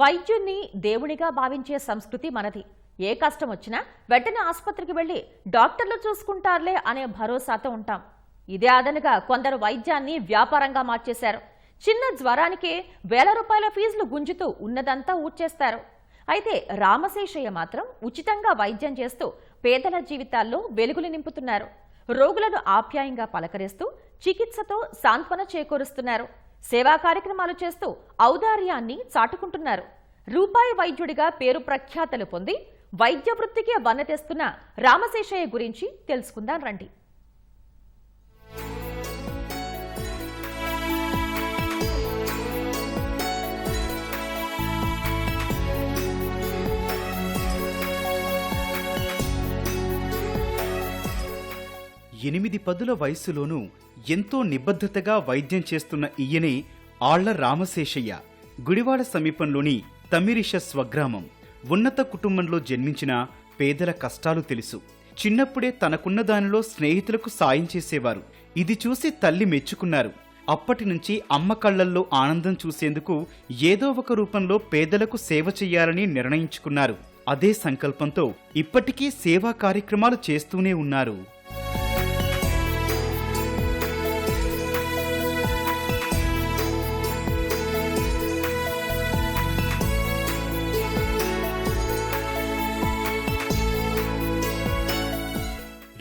వైద్యుణ్ణి దేవుడిగా భావించే సంస్కృతి మనది. ఏ కష్టం వచ్చినా వెంటనే ఆసుపత్రికి వెళ్ళి డాక్టర్లు చూసుకుంటారులే అనే భరోసాతో ఉంటాం. ఇదే అదనగా కొందరు వైద్యాన్ని వ్యాపారంగా మార్చేశారు. చిన్న జ్వరానికే వేల రూపాయల ఫీజులు గుంజుతూ ఉన్నదంతా ఊడ్చేస్తారు. అయితే రామశేషయ్య మాత్రం ఉచితంగా వైద్యం చేస్తూ పేదల జీవితాల్లో వెలుగులు నింపుతున్నారు. రోగులను ఆప్యాయంగా పలకరిస్తూ చికిత్సతో సాంత్వన చేకూరుస్తున్నారు. సేవా కార్యక్రమాలు చేస్తూ ఔదార్యాన్ని చాటుకుంటున్నారు. రూపాయి వైద్యుడిగా పేరు ప్రఖ్యాతలు పొంది వైద్య వృత్తికే వన్న తెస్తున్న రామశేషయ్య గురించి తెలుసుకుందాం రండి. ఎనిమిది పదుల వయస్సులోనూ ఎంతో నిబద్ధతగా వైద్యం చేస్తున్న ఈయనే ఆళ్ళ రామశేషయ్య గుడివాడ సమీపంలోని తమిరిష స్వగ్రామం. ఉన్నత కుటుంబంలో జన్మించిన పేదల కష్టాలు తెలుసు. చిన్నప్పుడే తనకున్న దానిలో స్నేహితులకు సాయం చేసేవారు. ఇది చూసి తల్లి మెచ్చుకున్నారు. అప్పటి నుంచి అమ్మ కళ్ళల్లో ఆనందం చూసేందుకు ఏదో ఒక రూపంలో పేదలకు సేవ చేయాలని నిర్ణయించుకున్నారు. అదే సంకల్పంతో ఇప్పటికీ సేవా కార్యక్రమాలు చేస్తూనే ఉన్నారు.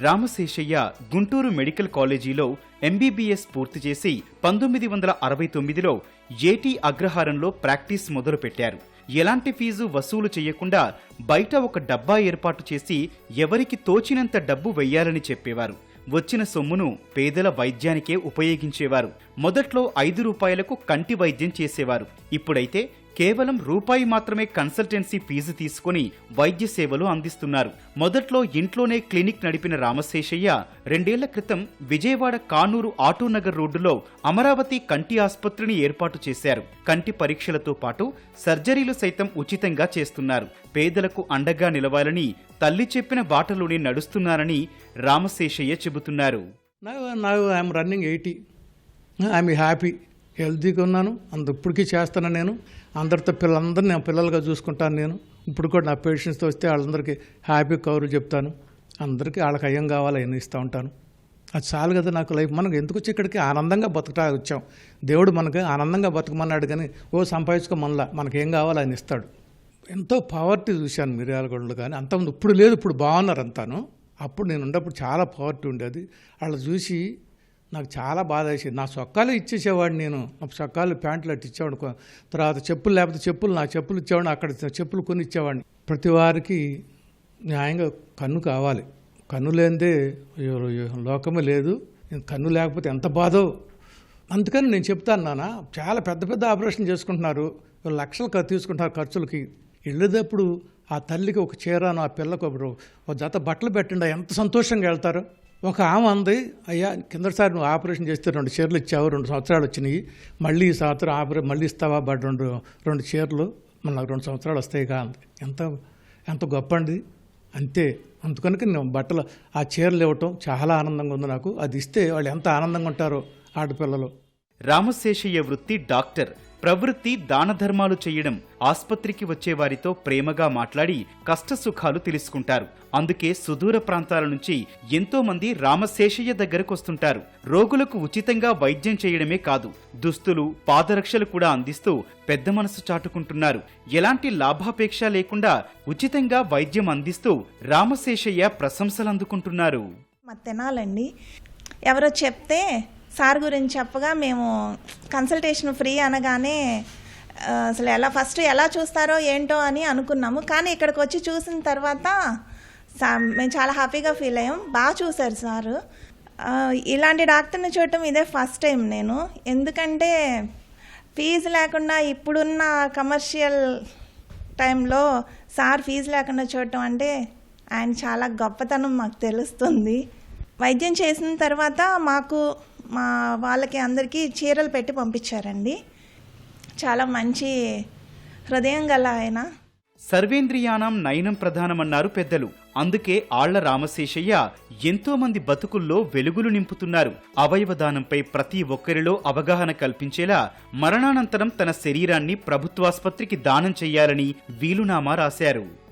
రామశేషయ్య గుంటూరు మెడికల్ కాలేజీలో ఎంబీబీఎస్ పూర్తి చేసి పంతొమ్మిది వందల అరవై తొమ్మిదిలో ఏటీ అగ్రహారంలో ప్రాక్టీస్ మొదలుపెట్టారు. ఎలాంటి ఫీజు వసూలు చేయకుండా బయట ఒక డబ్బా ఏర్పాటు చేసి ఎవరికి తోచినంత డబ్బు వెయ్యాలని చెప్పేవారు. వచ్చిన సొమ్మును పేదల వైద్యానికే ఉపయోగించేవారు. మొదట్లో ఐదు రూపాయలకు కంటి వైద్యం చేసేవారు. ఇప్పుడైతే కేవలం రూపాయి మాత్రమే కన్సల్టెన్సీ ఫీజు తీసుకుని వైద్య సేవలు అందిస్తున్నారు. మొదట్లో ఇంట్లోనే క్లినిక్ నడిపిన రామశేషయ్య రెండేళ్ళ క్రితం విజయవాడ కానూరు ఆటోనగర్ రోడ్డులో అమరావతి కంటి ఆసుపత్రిని ఏర్పాటు చేశారు. కంటి పరీక్షలతో పాటు సర్జరీలు సైతం ఉచితంగా చేస్తున్నారు. పేదలకు అండగా నిలవాలని తల్లి చెప్పిన బాటలోనే నడుస్తున్నారని రామశేషయ్య చెబుతున్నారు. I'm running eighty I'm happy హెల్తీగా ఉన్నాను అంత ఇప్పటికీ చేస్తాను నేను. అందరితో పిల్లలందరినీ నేను పిల్లలుగా చూసుకుంటాను నేను. ఇప్పుడు కూడా నా పేషెంట్స్తో వస్తే వాళ్ళందరికీ హ్యాపీ కౌరు చెప్తాను. అందరికీ వాళ్ళకి అయ్యం కావాలి అవన్నీ ఇస్తూ ఉంటాను. అది చాలు కదా నాకు లైఫ్. మనకు ఎందుకు వచ్చి ఇక్కడికి ఆనందంగా బతకటా వచ్చాం? దేవుడు మనకి ఆనందంగా బతకమన్నాడు కానీ ఓ సంపాదించుకో మనలా మనకేం కావాలో ఆయన ఇస్తాడు. ఎంతో పవర్టీ చూశాను మిర్యాలగొండలు కానీ అంతకుముందు ఇప్పుడు లేదు ఇప్పుడు బాగున్నారు అంతాను అప్పుడు నేను ఉన్నప్పుడు చాలా పవర్టీ ఉండేది. వాళ్ళు చూసి నాకు చాలా బాధ వేసేది. నా సొక్కాలు ఇచ్చేసేవాడిని నేను. నా సొక్కాలు ప్యాంట్లు అట్టు ఇచ్చేవాడు తర్వాత చెప్పులు లేకపోతే చెప్పులు నా చెప్పులు ఇచ్చేవాడిని. అక్కడ చెప్పులు కొని ఇచ్చేవాడిని ప్రతి వారికి న్యాయంగా కన్ను కావాలి. కన్ను లేనిదే లోకమే లేదు. కన్ను లేకపోతే ఎంత బాధో. అందుకని నేను చెప్తాను నాన్న చాలా పెద్ద పెద్ద ఆపరేషన్ చేసుకుంటున్నారు. లక్షలు తీసుకుంటున్నారు ఖర్చులకి. వెళ్ళేటప్పుడు ఆ తల్లికి ఒక చీరను ఆ పిల్లకు ఒక ఒక జత బట్టలు పెట్టండి. ఎంత సంతోషంగా వెళ్తారు. ఒక ఆమె అంది అయ్యా కిందసారి నువ్వు ఆపరేషన్ చేస్తే రెండు చీరలు ఇచ్చావు రెండు సంవత్సరాలు వచ్చినాయి. మళ్ళీ ఈ సంవత్సరం ఆపరే మళ్ళీ ఇస్తావా? బట్ రెండు రెండు చీరలు మళ్ళీ నాకు రెండు సంవత్సరాలు వస్తాయిగా అంది. ఎంత ఎంత గొప్ప అండి అంతే. అందుకనుక నేను బట్టలు ఆ చీరలు ఇవ్వటం చాలా ఆనందంగా ఉంది నాకు. అది ఇస్తే వాళ్ళు ఎంత ఆనందంగా ఉంటారో ఆడపిల్లలు. రామశేషయ్య వృత్తి డాక్టర్. ప్రవృత్తి దానధర్మాలు చేయడం ఆస్పత్రికి వచ్చే వారితో ప్రేమగా మాట్లాడి కష్ట సుఖాలు తెలుసుకుంటారు. అందుకే సుదూర ప్రాంతాల నుంచి ఎంతో మంది రామశేషయ్య దగ్గరకు వస్తుంటారు రోగులకు ఉచితంగా వైద్యం చేయడమే కాదు దుస్తులు పాదరక్షలు కూడా అందిస్తూ పెద్ద మనసు చాటుకుంటున్నారు. ఎలాంటి లాభాపేక్ష లేకుండా ఉచితంగా వైద్యం అందిస్తూ రామశేషయ్య ప్రశంసలు అందుకుంటున్నారు మా ఎవరో చెప్తే సార్ గురించి చెప్పగా మేము కన్సల్టేషన్ ఫ్రీ అనగానే అసలు ఎలా ఫస్ట్ ఎలా చూస్తారో ఏంటో అని అనుకున్నాము. కానీ ఇక్కడికి వచ్చి చూసిన తర్వాత మేము చాలా హ్యాపీగా ఫీల్ అయ్యాం. బాగా చూశారు సారు. ఇలాంటి డాక్టర్ని చూడటం ఇదే ఫస్ట్ టైం నేను. ఎందుకంటే ఫీజు లేకుండా ఇప్పుడున్న కమర్షియల్ టైంలో సార్ ఫీజు లేకుండా చూడటం అంటే ఆయన చాలా గొప్పతనం మాకు తెలుస్తుంది. వైద్యం చేసిన తర్వాత మాకు మా వాళ్ళకి అందరికీ చీరలు పెట్టి పంపించారండి. చాలా మంచి హృదయం గల ఆయన. సర్వేంద్రియానం నయనం ప్రధానమన్నారు పెద్దలు. అందుకే ఆళ్ళ రామశేషయ్య ఎంతో మంది బతుకుల్లో వెలుగులు నింపుతున్నారు. అవయవదానంపై ప్రతి ఒక్కరిలో అవగాహన కల్పించేలా మరణానంతరం తన శరీరాన్ని ప్రభుత్వాసుపత్రికి దానం చేయాలని వీలునామా రాశారు.